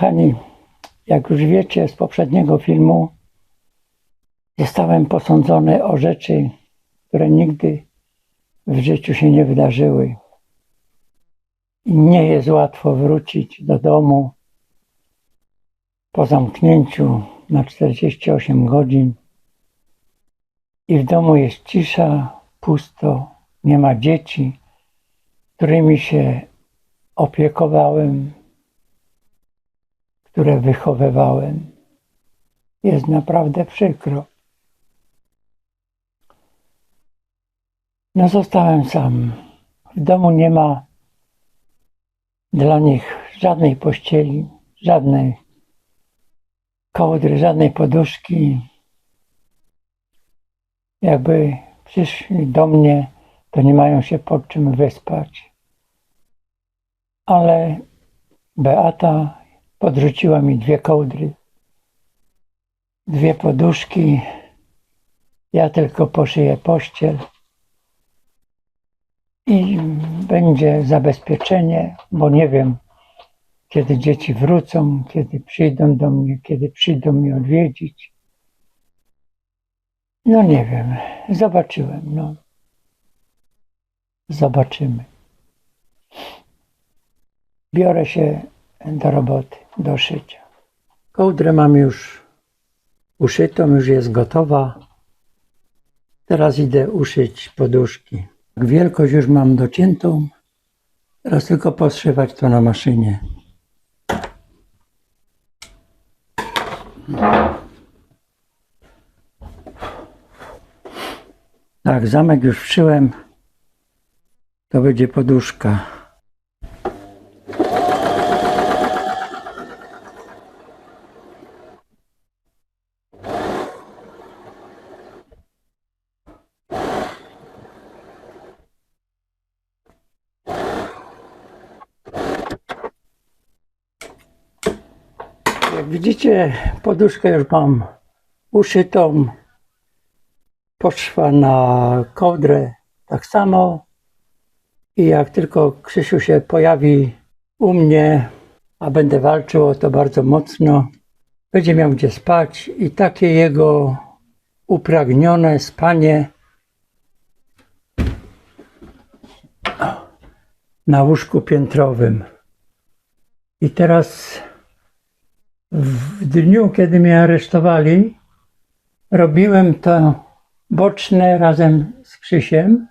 Kochani, jak już wiecie z poprzedniego filmu, zostałem posądzony o rzeczy, które nigdy w życiu się nie wydarzyły. I nie jest łatwo wrócić do domu po zamknięciu na 48 godzin i w domu jest cisza, pusto, nie ma dzieci, którymi się opiekowałem, które wychowywałem. Jest naprawdę przykro. No zostałem sam. W domu nie ma dla nich żadnej pościeli, żadnej kołdry, żadnej poduszki. Jakby przyszli do mnie, to nie mają się pod czym wyspać. Ale Beata podrzuciła mi dwie kołdry, dwie poduszki. Ja tylko poszyję pościel i będzie zabezpieczenie, bo nie wiem, kiedy dzieci wrócą, kiedy przyjdą do mnie, kiedy przyjdą mnie odwiedzić. No nie wiem, zobaczyłem, no. Zobaczymy. Biorę się do roboty, do szycia. Kołdrę mam już uszytą, już jest gotowa. Teraz idę uszyć poduszki. Wielkość już mam dociętą. Teraz tylko poszywać to na maszynie. Tak, zamek już wszyłem. To będzie poduszka. Jak widzicie, poduszkę już mam uszytą. Poszła na kołdrę tak samo. I jak tylko Krzysiu się pojawi u mnie, a będę walczył o to bardzo mocno, będzie miał gdzie spać i takie jego upragnione spanie na łóżku piętrowym. I teraz w dniu, kiedy mnie aresztowali, robiłem to boczne razem z Krzysiem.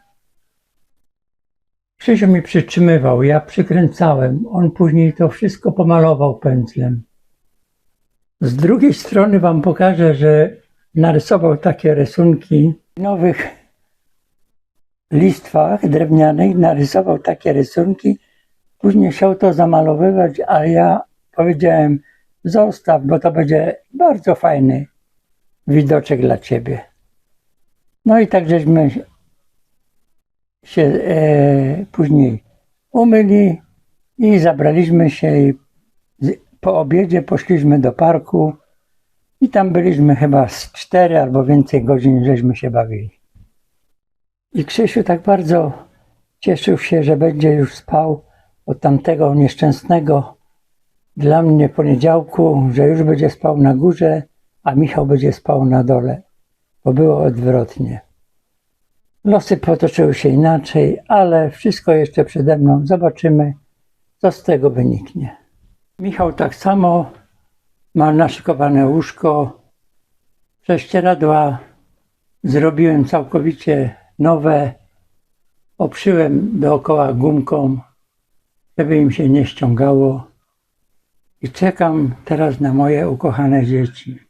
Krzysiu mi przytrzymywał, ja przykręcałem. On później to wszystko pomalował pędzlem. Z drugiej strony wam pokażę, że narysował takie rysunki w nowych listwach drewnianych, narysował takie rysunki. Później chciał to zamalowywać, ale ja powiedziałem, zostaw, bo to będzie bardzo fajny widoczek dla ciebie. No i tak żeśmy się e, później umyli i zabraliśmy się i po obiedzie poszliśmy do parku i tam byliśmy chyba z cztery albo więcej godzin, żeśmy się bawili. I Krzysiu tak bardzo cieszył się, że będzie już spał od tamtego nieszczęsnego dla mnie poniedziałku, że już będzie spał na górze, a Michał będzie spał na dole, bo było odwrotnie. Losy potoczyły się inaczej, ale wszystko jeszcze przede mną. Zobaczymy, co z tego wyniknie. Michał tak samo ma naszykowane łóżko. Prześcieradła zrobiłem całkowicie nowe. Oprzyłem dookoła gumką, żeby im się nie ściągało. I czekam teraz na moje ukochane dzieci.